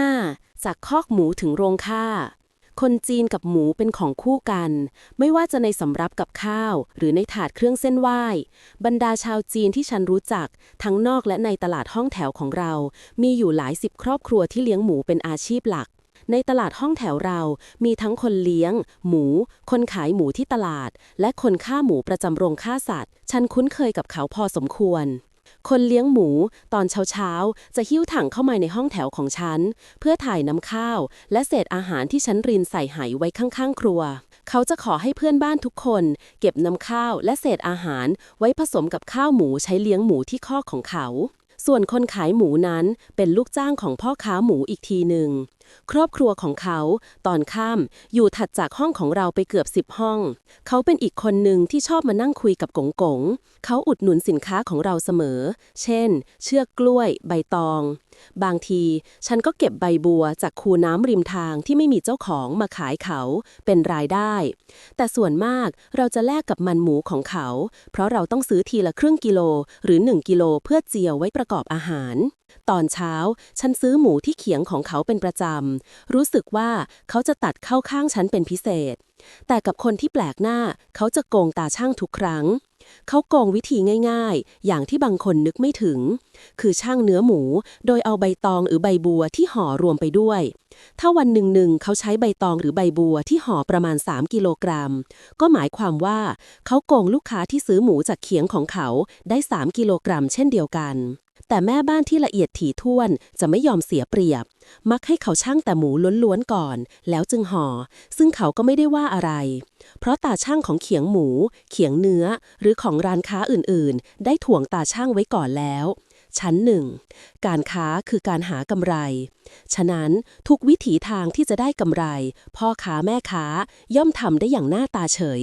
5. จากคอกหมูถึงโรงฆ่า คนจีนกับหมูเป็นของคู่กัน ไม่ว่าจะในสำรับกับข้าว หรือในถาดเครื่องเส้นไหว้ บรรดาชาวจีนที่ฉันรู้จัก ทั้งนอกและในตลาดห้องแถวของเรา มีอยู่หลายสิบครอบครัวที่เลี้ยงหมูเป็นอาชีพหลักในตลาดห้องแถวเรา มีทั้งคนเลี้ยง หมู คนขายหมูที่ตลาด และคนฆ่าหมูประจำโรงฆ่าสัตว์ ฉันคุ้นเคยกับเขาพอสมควร คนเลี้ยงหมู ตอนเช้าๆ จะหิ้วถังเข้ามาในห้องแถวของฉัน เพื่อถ่ายน้ำข้าว และเศษอาหารที่ฉันรินใส่ไหไว้ข้างๆ ครัว เขาจะขอให้เพื่อนบ้านทุกคน เก็บน้ำข้าวและเศษอาหาร ไว้ผสมกับข้าวหมูใช้เลี้ยงหมูที่คอกของเขา ส่วนคนขายหมูนั้นเป็นลูกจ้างของพ่อค้าหมูอีกทีหนึ่งครอบครัวของเขา ตอนค่ำอยู่ถัดจากห้องของเราไปเกือบสิบห้อง เขาเป็นอีกคนหนึ่งที่ชอบมานั่งคุยกับกงกงเขาอุดหนุนสินค้าของเราเสมอ เช่น เชือกกล้วย ใบตอง บางที ฉันก็เก็บใบบัวจากคูน้ำริมทางที่ไม่มีเจ้าของมาขายเขา เป็นรายได้ แต่ส่วนมากเราจะแลกกับมันหมูของเขา เพราะเราต้องซื้อทีละครึ่งกิโลหรือ 1 กิโลเพื่อเจียวไว้ประกอบอาหาร ตอนเช้า ฉันซื้อหมูที่เขียงของเขาเป็นประจำรู้สึกว่าเขาจะตัดเข้าข้างฉันเป็นพิเศษ แต่กับคนที่แปลกหน้าเขาจะโกงตาช่างทุกครั้ง เขาโกงวิธีง่ายๆ อย่างที่บางคนนึกไม่ถึง คือช่างเนื้อหมู โดยเอาใบตองหรือใบบัวที่ห่อรวมไปด้วย ถ้าวันหนึ่งหนึ่งเขาใช้ใบตองหรือใบบัวที่ห่อประมาณ 3 กิโลกรัม ก็หมายความว่าเขาโกงลูกค้าที่ซื้อหมูจากเขียงของเขาได้ 3 กิโลกรัม เช่นเดียวกัน แต่แม่บ้านที่ละเอียดถี่ถ้วนจะไม่ยอมเสียเปรียบ มักให้เขาช่างแต่หมูล้วนๆก่อน แล้วจึงห่อ ซึ่งเขาก็ไม่ได้ว่าอะไร เพราะตาช่างของเขียงหมู เขียงเนื้อ หรือของร้านค้าอื่นๆ ได้ถ่วงตาช่างไว้ก่อนแล้ว ชั้นหนึ่งการค้าคือการหากำไร ฉะนั้นทุกวิถีทางที่จะได้กำไร พ่อค้าแม่ค้าย่อมทำได้อย่างหน้าตาเฉย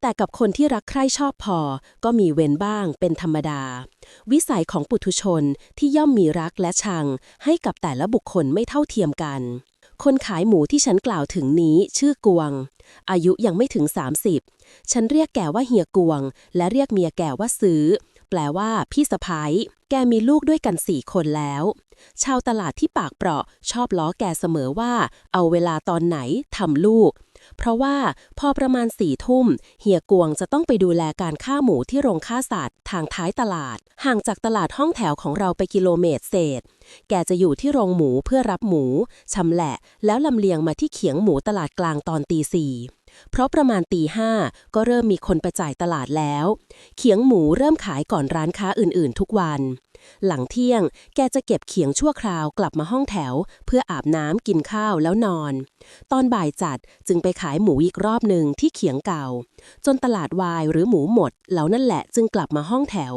แต่กับคนที่รักใคร่ชอบพอ ก็มีเว้นบ้างเป็นธรรมดา วิสัยของปุถุชนที่ย่อมมีรักและชัง ให้กับแต่ละบุคคลไม่เท่าเทียมกัน คนขายหมูที่ฉันกล่าวถึงนี้ชื่อกวง อายุยังไม่ถึง 30 ฉันเรียกแกว่าเฮียกวง และเรียกเมียแกว่าซื้อ แปลว่า พี่สะพ้ายแกมีลูกด้วยกันสี่คนแล้ว ชาวตลาดที่ปากเปราะชอบล้อแกเสมอว่า เอาเวลาตอนไหนทำลูก เพราะว่าพอประมาณสี่ทุ่ม เฮียกวงจะต้องไปดูแลการฆ่าหมูที่โรงฆ่าสัตว์ทางท้ายตลาด ห่างจากตลาดห้องแถวของเราไปกิโลเมตรเศษ แกจะอยู่ที่โรงหมูเพื่อรับหมูชำแหละ แล้วลำเลียงมาที่เขียงหมูตลาดกลางตอนตีสี่ เพราะประมาณตีห้าก็เริ่มมีคนไปจ่ายตลาดแล้ว เขียงหมูเริ่มขายก่อนร้านค้าอื่นๆ ทุกวัน หลังเที่ยงแกจะเก็บเขียงชั่วคราวกลับมาห้องแถว เพื่ออาบน้ำกินข้าวแล้วนอน ตอนบ่ายจัดจึงไปขายหมูอีกรอบหนึ่งที่เขียงเก่า จนตลาดวายหรือหมูหมดแล้วนั่นแหละจึงกลับมาห้องแถว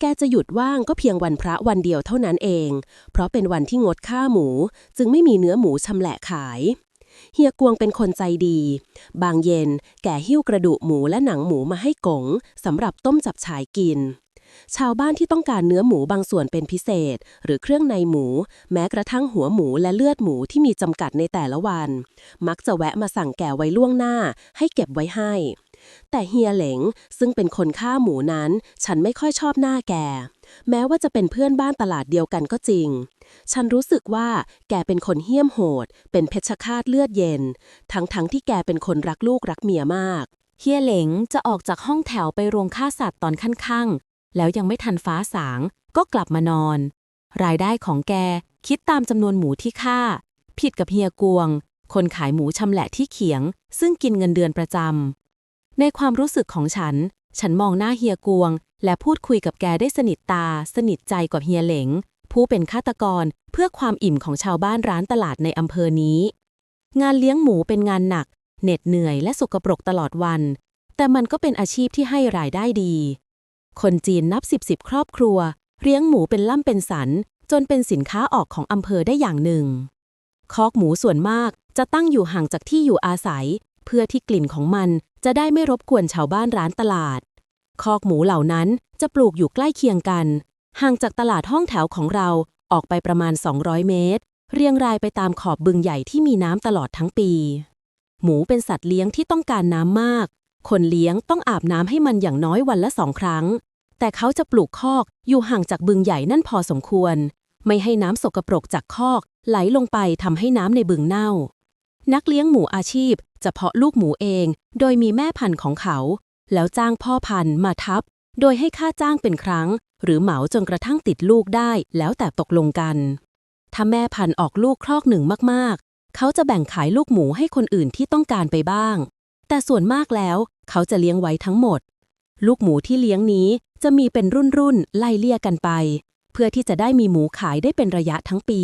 แกจะหยุดว่างก็เพียงวันพระวันเดียวเท่านั้นเอง เพราะเป็นวันที่งดฆ่าหมู จึงไม่มีเนื้อหมูชำแหละขาย เฮียกวงเป็นคนใจดี บางเย็นแก่หิ้วกระดูกหมูและหนังหมูมาให้กงสำหรับต้มจับฉายกิน ชาวบ้านที่ต้องการเนื้อหมูบางส่วนเป็นพิเศษ หรือเครื่องในหมู แม้กระทั่งหัวหมูและเลือดหมูที่มีจำกัดในแต่ละวัน มักจะแวะมาสั่งแก่ไว้ล่วงหน้า ให้เก็บไว้ให้ แต่เฮียเหลงซึ่งเป็นคนฆ่าหมูนั้น ฉันไม่ค่อยชอบหน้าแก แม้ว่าจะเป็นเพื่อนบ้านตลาดเดียวกันก็จริง ฉันรู้สึกว่าแกเป็นคนเหี้ยมโหด เป็นเพชฌฆาตเลือดเย็น ทั้งๆทที่แกเป็นคนรักลูกรักเมียมาก เฮียเหลงจะออกจากห้องแถวไปโรงฆ่าสัตว์ตอนค่ำๆแล้วยังไม่ทันฟ้าสาง ก็กลับมานอน รายได้ของแกคิดตามจำนวนหมูที่ฆ่า ผิดกับเฮียกวง คนขายหมูชำแหละที่เขียง ซึ่งกินเงินเดือนประจำ ในความรู้สึกของฉัน ฉันมองหน้าเฮียกวง และพูดคุยกับแกได้สนิทตา สนิทใจกว่าเฮียเหลง ผู้เป็นฆาตกรเพื่อความอิ่มของชาวบ้านร้านตลาดในอำเภอนี้ งานเลี้ยงหมูเป็นงานหนัก เหน็ดเหนื่อยและสกปรกตลอดวัน แต่มันก็เป็นอาชีพที่ให้รายได้ดี คนจีนนับสิบสิบครอบครัว เลี้ยงหมูเป็นล่ำเป็นสัน จนเป็นสินค้าออกของอำเภอได้อย่างหนึ่ง คอกหมูส่วนมากจะตั้งอยู่ห่างจากที่อยู่อาศัย เพื่อที่กลิ่นของมัน จะได้ไม่รบกวนชาวบ้านร้านตลาด คอกหมูเหล่านั้นจะปลูกอยู่ใกล้เคียงกัน ห่างจากตลาดห้องแถวของเราออกไปประมาณ 200 เมตร เรียงรายไปตามขอบบึงใหญ่ที่มีน้ำตลอดทั้งปี หมูเป็นสัตว์เลี้ยงที่ต้องการน้ำมาก คนเลี้ยงต้องอาบน้ำให้มันอย่างน้อยวันละสองครั้ง แต่เขาจะปลูกคอกอยู่ห่างจากบึงใหญ่นั่นพอสมควร ไม่ให้น้ำสกปรกจากคอกไหลลงไปทำให้น้ำในบึงเน่า นักเลี้ยงหมูอาชีพจะเพาะลูกหมูเอง โดยมีแม่พันธุ์ของเขา แล้วจ้างพ่อพันธุ์มาทับ โดยให้ค่าจ้างเป็นครั้ง หรือเหมาจนกระทั่งติดลูกได้แล้วแต่ตกลงกัน ถ้าแม่พันธุ์ออกลูกครอกหนึ่งมากๆ เขาจะแบ่งขายลูกหมูให้คนอื่นที่ต้องการไปบ้าง แต่ส่วนมากแล้วเขาจะเลี้ยงไว้ทั้งหมด ลูกหมูที่เลี้ยงนี้จะมีเป็นรุ่นๆไล่เลี่ยกันไป เพื่อที่จะได้มีหมูขายได้เป็นระยะทั้งปี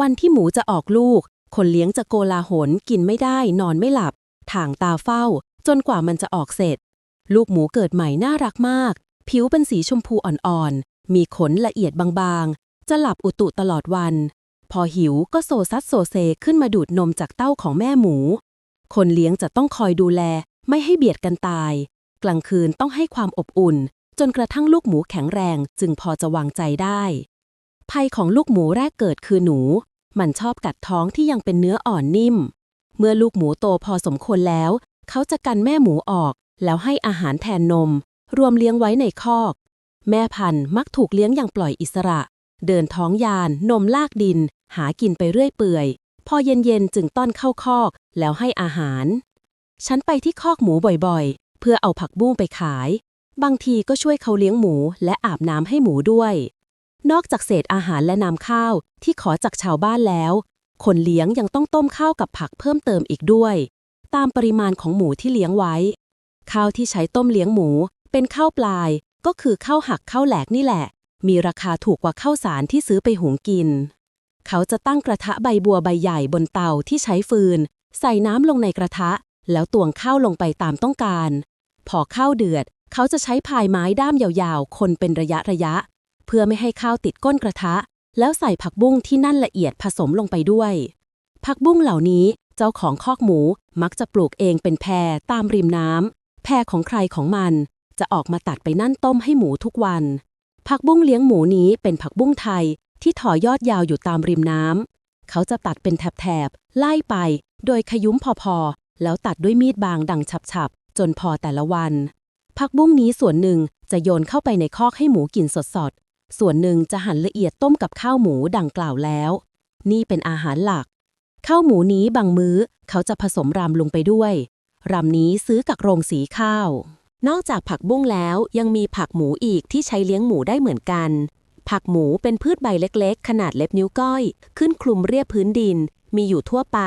วันที่หมูจะออกลูก คนเลี้ยงจะโกลาหลกินไม่ได้ นอนไม่หลับถ่างตาเฝ้า จนกว่ามันจะออกเสร็จ ลูกหมูเกิดใหม่น่ารักมาก ผิวเป็นสีชมพูอ่อนๆ มีขนละเอียดบางๆ จะหลับอุตุตลอดวัน พอหิวก็โซซัดโซเซขึ้นมาดูดนมจากเต้าของแม่หมู คนเลี้ยงจะต้องคอยดูแล ไม่ให้เบียดกันตาย กลางคืนต้องให้ความอบอุ่น จนกระทั่งลูกหมูแข็งแรงจึงพอจะวางใจได้ภัยของลูกหมูแรกเกิดคือหนู มันชอบกัดท้องที่ยังเป็นเนื้ออ่อนนิ่ม เมื่อลูกหมูโตพอสมควรแล้ว เขาจะกันแม่หมูออก แล้วให้อาหารแทนนม รวมเลี้ยงไว้ในคอก แม่พันธุ์มักถูกเลี้ยงอย่างปล่อยอิสระ เดินท้องยาน นมลากดิน หากินไปเรื่อยเปื่อย พอเย็นๆจึงต้อนเข้าคอก แล้วให้อาหาร ฉันไปที่คอกหมูบ่อยๆ เพื่อเอาผักบุ้งไปขาย บางทีก็ช่วยเขาเลี้ยงหมูและอาบน้ำให้หมูด้วย นอกจากเศษอาหารและน้ำข้าวที่ขอจากชาวบ้านแล้ว คนเลี้ยงยังต้องต้มข้าวกับผักเพิ่มเติมอีกด้วย ตามปริมาณของหมูที่เลี้ยงไว้ ข้าวที่ใช้ต้มเลี้ยงหมู เป็นข้าวปลาย ก็คือข้าวหักข้าวแหลกนี่แหละ มีราคาถูกกว่าข้าวสารที่ซื้อไปหุงกิน เขาจะตั้งกระทะใบบัวใบใหญ่บนเตาที่ใช้ฟืน ใส่น้ำลงในกระทะ แล้วตวงข้าวลงไปตามต้องการ พอข้าวเดือด เขาจะใช้พายไม้ด้ามยาวๆ คนเป็นระยะระยะเพื่อไม่ให้ข้าวติดก้นกระทะ แล้วใส่ผักบุ้งที่นั่นละเอียดผสมลงไปด้วย ผักบุ้งเหล่านี้เจ้าของคอกหมูมักจะปลูกเองเป็นแพรตามริมน้ำแพรของใครของมัน จะออกมาตัดไปนั่นต้มให้หมูทุกวัน ผักบุ้งเลี้ยงหมูนี้เป็นผักบุ้งไทยที่ถอยอดยาวอยู่ตามริมน้ำเขาจะตัดเป็นแถบๆไล่ไป โดยขยุ้มพอๆแล้วตัดด้วยมีดบางดังฉับๆจนพอแต่ละวันผักบุ้งนี้ส่วนหนึ่งจะโยนเข้าไปในคอกให้หมูกินสดๆ ส่วนหนึ่งจะหั่นละเอียดต้มกับข้าวหมูดังกล่าวแล้ว นี่เป็นอาหารหลัก ข้าวหมูนี้บางมื้อเขาจะผสมรำลงไปด้วยรำนี้ซื้อกับโรงสีข้าว นอกจากผักบุ้งแล้วยังมีผักหมูอีกที่ใช้เลี้ยงหมูได้เหมือนกัน ผักหมูเป็นพืชใบเล็กๆ ขนาดเล็บนิ้วก้อย ขึ้นคลุมเรียบพื้นดิน มีอยู่ทั่วไป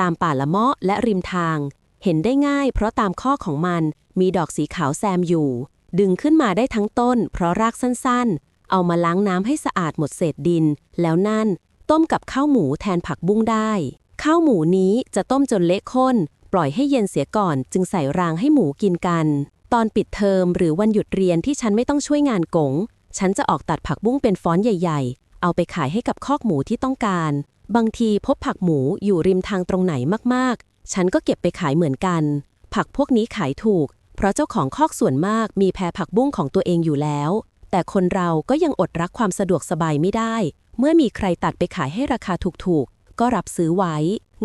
ตามป่าละเมาะและริมทาง เห็นได้ง่าย เพราะตามข้อของมันมีดอกสีขาวแซมอยู่ ดึงขึ้นมาได้ทั้งต้น เพราะรากสั้นๆ เอามาล้างน้ำให้สะอาดหมดเศษดิน แล้วนั่น ต้มกับข้าวหมูแทนผักบุ้งได้ ข้าวหมูนี้จะต้มจนเละข้น ปล่อยให้เย็นเสียก่อน จึงใส่รางให้หมูกินกัน ตอนปิดเทอมหรือวันหยุดเรียนที่ฉันไม่ต้องช่วยงานกง ฉันจะออกตัดผักบุ้งเป็นฟ้อนใหญ่ ๆ เอาไปขายให้กับคอกหมูที่ต้องการ บางทีพบผักหมูอยู่ริมทางตรงไหนมากๆ ฉันก็เก็บไปขายเหมือนกัน ผักพวกนี้ขายถูก เพราะเจ้าของคอกส่วนมากมีแพรผักบุ้งของตัวเองอยู่แล้ว แต่คนเราก็ยังอดรักความสะดวกสบายไม่ได้ เมื่อมีใครตัดไปขายให้ราคาถูกๆ ก็รับซื้อไว้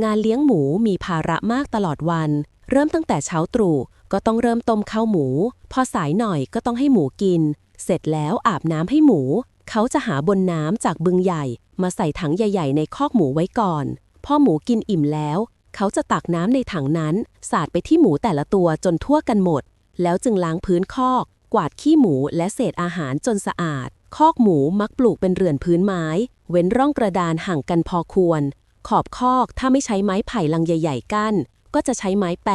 งานเลี้ยงหมูมีภาระมากตลอดวัน เริ่มตั้งแต่เช้าตรู่ก็ต้องเริ่มต้มข้าวหมู พอสายหน่อยก็ต้องให้หมูกิน เสร็จแล้วอาบน้ำให้หมู เขาจะหาบนน้ำจากบึงใหญ่ มาใส่ถังใหญ่ ๆ ในคอกหมูไว้ก่อน พอหมูกินอิ่มแล้ว เขาจะตักน้ำในถังนั้น สาดไปที่หมูแต่ละตัวจนทั่วกันหมด แล้วจึงล้างพื้นคอก กวาดขี้หมูและเศษอาหารจนสะอาด คอกหมูมักปลูกเป็นเรือนพื้นไม้ เว้นร่องกระดานห่างกันพอควร ขอบคอกถ้าไม่ใช้ไม้ไผ่ลังใหญ่ๆกั้น ก็จะใช้ไม้แปร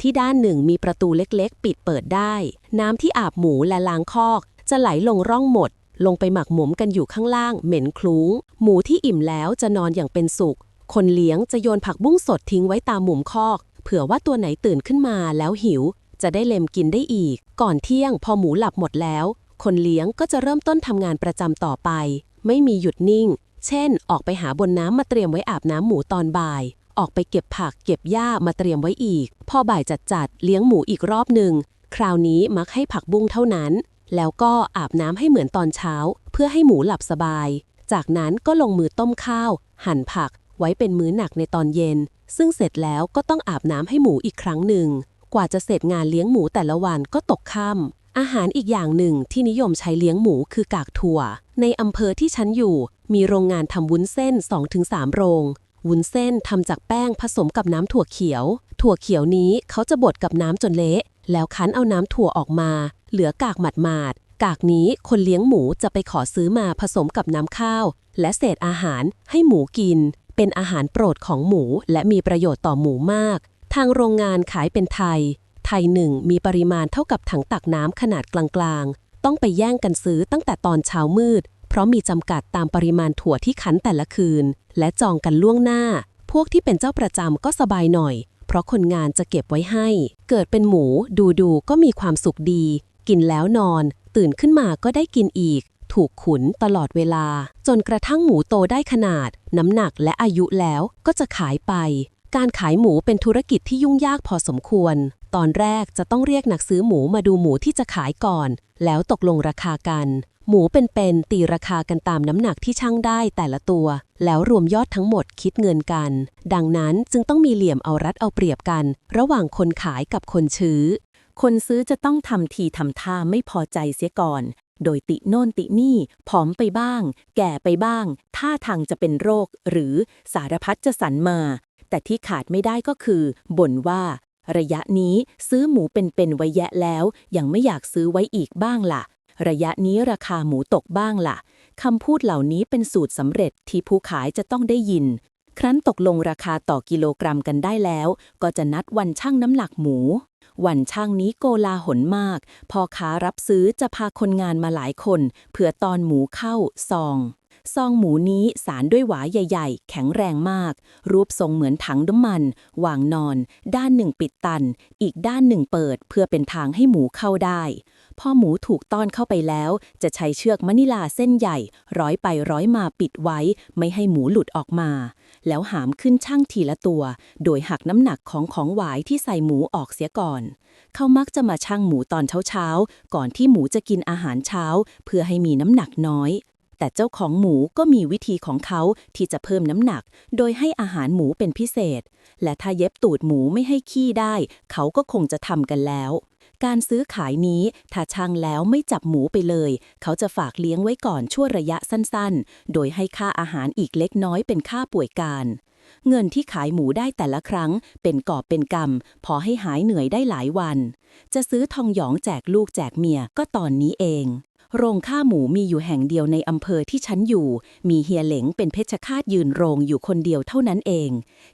ที่ด้านหนึ่งมีประตูเล็กๆ ปิดเปิดได้ น้ำที่อาบหมูและล้างคอก จะไหลลงร่องหมด ลงไปหมักหมมกันอยู่ข้างล่าง เหม็นคลุ้ง หมูที่อิ่มแล้วจะนอนอย่างเป็นสุข คนเลี้ยงจะโยนผักบุ้งสดทิ้งไว้ตามมุมคอก เผื่อว่าตัวไหนตื่นขึ้นมาแล้วหิว จะได้เล็มกินได้อีก ก่อนเที่ยงพอหมูหลับหมดแล้ว คนเลี้ยงก็จะเริ่มต้นทำงานประจำต่อไป ไม่มีหยุดนิ่ง เช่น ออกไปหาบนน้ำมาเตรียมไว้อาบน้ำหมูตอนบ่าย ออกไปเก็บผักเก็บหญ้ามาเตรียมไว้อีก พอบ่ายจัดจัดเลี้ยงหมูอีกรอบหนึ่ง คราวนี้มักให้ผักบุ้งเท่านั้น แล้วก็อาบน้ำให้เหมือนตอนเช้า เพื่อให้หมูหลับสบาย จากนั้นก็ลงมือต้มข้าว หั่นผักไว้เป็นมื้อหนักในตอนเย็น ซึ่งเสร็จแล้วก็ต้องอาบน้ำให้หมูอีกครั้งหนึ่ง กว่าจะเสร็จงานเลี้ยงหมูแต่ละวันก็ตกค่อาหารอีกอย่างหนึ่งที่นิยมใช้เลี้ยงหมูคือกากถั่ว ในอำเภอที่ฉันอยู่ มีโรงงานทำวุ้นเส้น 2-3 โรง วุ้นเส้นทำจากแป้งผสมกับน้ำถั่วเขียว ถั่วเขียวนี้เขาจะบดกับน้ำจนเละ แล้วคั้นเอาน้ำถั่วออกมา เหลือกากหมาดๆ กากนี้คนเลี้ยงหมูจะไปขอซื้อมาผสมกับน้ำข้าว และเศษอาหารให้หมูกิน เป็นอาหารโปรดของหมูและมีประโยชน์ต่อหมูมาก ทางโรงงานขายเป็นไทย ไทยหนึ่งมีปริมาณเท่ากับถังตักน้ำขนาดกลางๆ ต้องไปแย่งกันซื้อตั้งแต่ตอนเช้ามืด เพราะมีจำกัดตามปริมาณถั่วที่คั้นแต่ละคืน และจองกันล่วงหน้า พวกที่เป็นเจ้าประจำก็สบายหน่อย เพราะคนงานจะเก็บไว้ให้ เกิดเป็นหมูดูดูๆก็มีความสุขดี กินแล้วนอน ตื่นขึ้นมาก็ได้กินอีก ถูกขุนตลอดเวลา จนกระทั่งหมูโตได้ขนาด น้ำหนักและอายุแล้วก็จะขายไป การขายหมูเป็นธุรกิจที่ยุ่งยากพอสมควร ตอนแรกจะต้องเรียกนักซื้อหมูมาดูหมูที่จะขายก่อน แล้วตกลงราคากัน หมูเป็นๆตีราคากันตามน้ำหนักที่ช่างได้แต่ละตัว แล้วรวมยอดทั้งหมดคิดเงินกัน ดังนั้นจึงต้องมีเหลี่ยมเอารัดเอาเปรียบกัน ระหว่างคนขายกับคนซื้อ คนซื้อจะต้องทำทีทำท่าไม่พอใจเสียก่อน โดยติโน่นตินี่ผอมไปบ้าง แก่ไปบ้าง ท่าทางจะเป็นโรค หรือสารพัดจะสรรมา แต่ที่ขาดไม่ได้ก็คือบ่นว่า ระยะนี้ซื้อหมูเป็นๆไว้แยะแล้ว ยังไม่อยากซื้อไว้อีกบ้างล่ะ ระยะนี้ราคาหมูตกบ้างล่ะคำพูดเหล่านี้เป็นสูตรสำเร็จที่ผู้ขายจะต้องได้ยิน ครั้นตกลงราคาต่อกิโลกรัมกันได้แล้ว ก็จะนัดวันชั่งน้ำหนักหมู วันช่างนี้โกลาหลมาก พอค้ารับซื้อจะพาคนงานมาหลายคนเพื่อตอนหมูเข้าซอง ซองหมูนี้สารด้วยหวายใหญ่ ๆ แข็งแรงมาก รูปทรงเหมือนถังน้ำมัน วางนอน ด้านหนึ่งปิดตัน อีกด้านหนึ่งเปิดเพื่อเป็นทางให้หมูเข้าได้ พอหมูถูกต้อนเข้าไปแล้ว จะใช้เชือกมะนิลาเส้นใหญ่ ร้อยไปร้อยมาปิดไว้ ไม่ให้หมูหลุดออกมา แล้วหามขึ้นช่างทีละตัว โดยหักน้ำหนักของของหวายที่ใส่หมูออกเสียก่อน เขามักจะมาชั่งหมูตอนเช้าๆ ก่อนที่หมูจะกินอาหารเช้า เพื่อให้มีน้ำหนักน้อย แต่เจ้าของหมูก็มีวิธีของเขาที่จะเพิ่มน้ำหนัก โดยให้อาหารหมูเป็นพิเศษ และถ้าเย็บตูดหมูไม่ให้ขี้ได้ เขาก็คงจะทำกันแล้ว การซื้อขายนี้ถ้าช่างแล้วไม่จับหมูไปเลย เขาจะฝากเลี้ยงไว้ก่อนชั่วระยะสั้นๆ โดยให้ค่าอาหารอีกเล็กน้อยเป็นค่าป่วยการเงินที่ขายหมูได้แต่ละครั้ง เป็นกอบเป็นกำพอให้หายเหนื่อยได้หลายวัน จะซื้อทองหยองแจกลูกแจกเมียก็ตอนนี้เอง โรงฆ่าหมูมีอยู่แห่งเดียวในอำเภอที่ฉันอยู่ มีเฮียเหลงเป็นเพชฌฆาตยืนโรงอยู่คนเดียวเท่านั้นเอง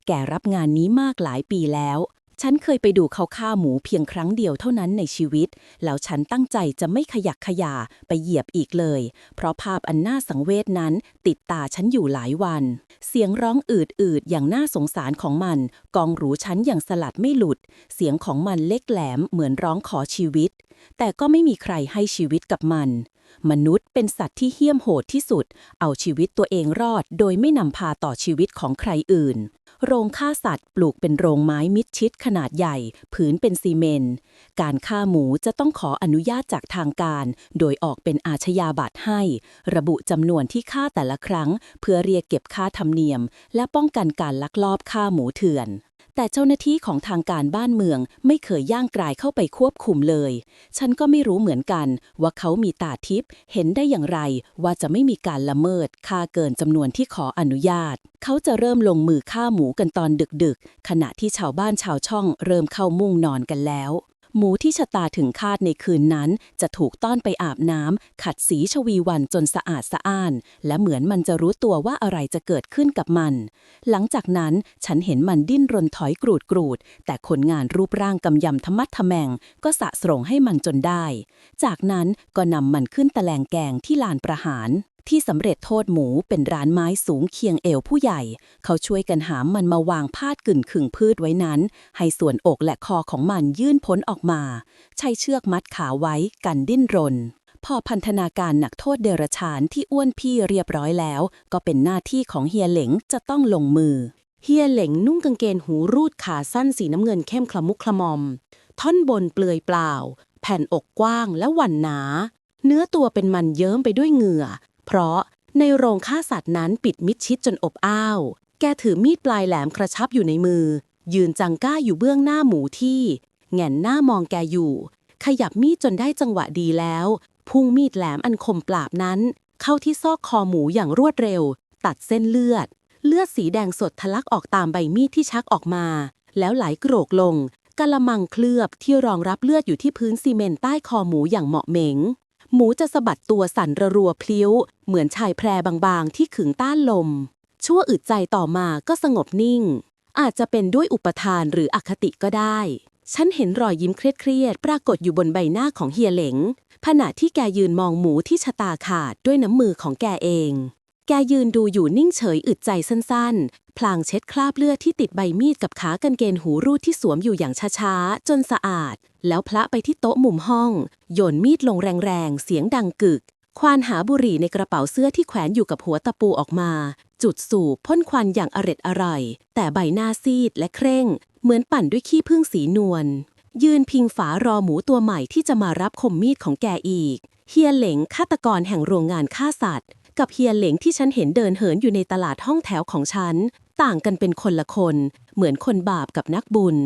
แกรับงานนี้มากหลายปีแล้ว ฉันเคยไปดูเขาฆ่าหมูเพียงครั้งเดียวเท่านั้นในชีวิต แล้วฉันตั้งใจจะไม่ขยักขยาไปเหยียบอีกเลย เพราะภาพอันน่าสังเวชนั้น ติดตาฉันอยู่หลายวัน เสียงร้องอืดๆอย่างน่าสงสารของมัน กองหรูฉันอย่างสลัดไม่หลุด เสียงของมันเล็กแหลมเหมือนร้องขอชีวิต แต่ก็ไม่มีใครให้ชีวิตกับมัน มนุษย์เป็นสัตว์ที่เหี้ยมโหดที่สุด เอาชีวิตตัวเองรอด โดยไม่นำพาต่อชีวิตของใครอื่น โรงฆ่าสัตว์ปลูกเป็นโรงไม้มิดชิดขนาดใหญ่ ผืนเป็นซีเมนต์ การฆ่าหมูจะต้องขออนุญาตจากทางการ โดยออกเป็นอาชญาบัตรให้ ระบุจำนวนที่ฆ่าแต่ละครั้ง เพื่อเรียกเก็บค่าธรรมเนียม และป้องกันการลักลอบฆ่าหมูเถื่อน แต่เจ้าหน้าที่ของทางการบ้านเมืองไม่เคยย่างกรายเข้าไปควบคุมเลย ฉันก็ไม่รู้เหมือนกัน ว่าเขามีตาทิพย์เห็นได้อย่างไรว่าจะไม่มีการละเมิดค่าเกินจำนวนที่ขออนุญาต เขาจะเริ่มลงมือฆ่าหมูกันตอนดึกๆ ขณะที่ชาวบ้านชาวช่องเริ่มเข้ามุ่งนอนกันแล้ว หมูที่ชะตาถึงคาดในคืนนั้น จะถูกต้อนไปอาบน้ำขัดสีชวีวันจนสะอาดสะอ้าน และเหมือนมันจะรู้ตัวว่าอะไรจะเกิดขึ้นกับมัน หลังจากนั้นฉันเห็นมันดิ้นรนถอยกรูดกรูด แต่คนงานรูปร่างกำยำทะมัดทะแมง ก็สะสรงให้มันจนได้ จากนั้นก็นำมันขึ้นตะแลงแกงที่ลานประหาร ที่สำเร็จโทษหมูเป็นร้านไม้สูงเคียงเอวผู้ใหญ่ เขาช่วยกันหามมันมาวางพาดกึ่นขึงพืชไว้นั้น ให้ส่วนอกและคอของมันยื่นพ้นออกมา ใช้เชือกมัดขาไว้กันดิ้นรน พอพันธนาการหนักโทษเดรัจฉานที่อ้วนพี่เรียบร้อยแล้ว ก็เป็นหน้าที่ของเฮียเหลงจะต้องลงมือ เฮียเหลงนุ่งกางเกงหูรูดขาสั้นสีน้ำเงินเข้มคลมุกคลมอม ท่อนบนเปลือยเปล่า แผ่นอกกว้างและหวันหนาเนื้อตัวเป็นมันเยิ้มไปด้วยเหงื่อ เพราะในโรงฆ่าสัตว์นั้นปิดมิดชิดจนอบอ้าว แกถือมีดปลายแหลมกระชับอยู่ในมือ ยืนจังก้าอยู่เบื้องหน้าหมูที่แง่นหน้ามองแกอยู่ ขยับมีดจนได้จังหวะดีแล้ว พุ่งมีดแหลมอันคมปราบนั้น เข้าที่ซอกคอหมูอย่างรวดเร็ว ตัดเส้นเลือด เลือดสีแดงสดทะลักออกตามใบมีดที่ชักออกมา แล้วไหลโกรกลงกะละมังเคลือบที่รองรับเลือดอยู่ที่พื้นซีเมนต์ใต้คอหมูอย่างเหมาะเหม็ง หมูจะสะบัดตัวสั่นระรัวพลิ้ว เหมือนชายแพรบางๆ ที่ขึงต้านลม ชั่วอึดใจต่อมาก็สงบนิ่ง อาจจะเป็นด้วยอุปทานหรืออคติก็ได้ ฉันเห็นรอยยิ้มเครียดๆปรากฏอยู่บนใบหน้าของเฮียเหลงขณะที่แกยืนมองหมูที่ชะตาขาดด้วยน้ำมือของแกเอง แกยืนดูอยู่นิ่งเฉยอึดใจสั้นๆ พลางเช็ดคราบเลือดที่ติดใบมีดกับขากางเกงหูรูดที่สวมอยู่อย่างช้าๆ จนสะอาด แล้วพละไปที่โต๊ะมุมห้อง โยนมีดลงแรงๆ เสียงดังกึก ควานหาบุหรี่ในกระเป๋าเสื้อที่แขวนอยู่กับหัวตะปูออกมา จุดสูบพ่นควันอย่างอร็ดอร่อย แต่ใบหน้าซีดและเคร่ง เหมือนปั่นด้วยขี้ผึ้งสีนวล ยืนพิงฝารอหมูตัวใหม่ที่จะมารับคมมีดของแกอีกเฮียเหลงฆาตกรแห่งโรงงานฆ่าสัตว์ กับเฮียเหลงที่ฉันเห็นเดินเหินอยู่ในตลาดห้องแถวของฉัน ต่างกันเป็นคนละคน เหมือนคนบาปกับนักบุญ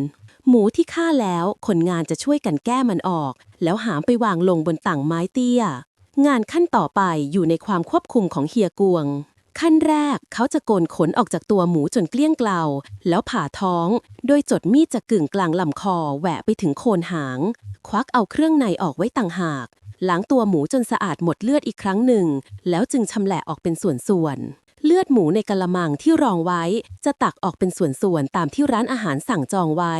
หมูที่ฆ่าแล้วคนงานจะช่วยกันแก้มันออก แล้วหามไปวางลงบนต่างไม้เตี้ย งานขั้นต่อไปอยู่ในความควบคุมของเฮียกวง ขั้นแรกเขาจะโกนขนออกจากตัวหมูจนเกลี้ยงเกลาแล้วผ่าท้อง โดยจดมีดจากกึ่งกลางลำคอแหวะไปถึงโคนหาง ควักเอาเครื่องในออกไว้ต่างหาก ล้างตัวหมูจนสะอาดหมดเลือดอีกครั้งหนึ่ง แล้วจึงชำแหละออกเป็นส่วนๆ เลือดหมูในกะละมังที่รองไว้ จะตักออกเป็นส่วนๆ ตามที่ร้านอาหารสั่งจองไว้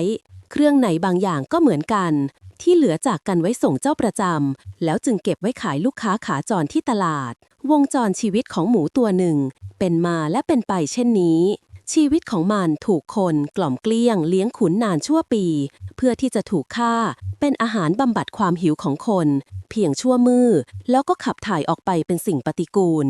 เครื่องในบางอย่างก็เหมือนกัน ที่เหลือจากกันไว้ส่งเจ้าประจำ แล้วจึงเก็บไว้ขายลูกค้าขาจรที่ตลาด วงจรชีวิตของหมูตัวหนึ่ง เป็นมาและเป็นไปเช่นนี้ชีวิตของมันถูกคนกล่อมเกลี้ยงเลี้ยงขุนนานชั่วปี เพื่อที่จะถูกฆ่า เป็นอาหารบำบัดความหิวของคน เพียงชั่วมือ แล้วก็ขับถ่ายออกไปเป็นสิ่งปฏิกูล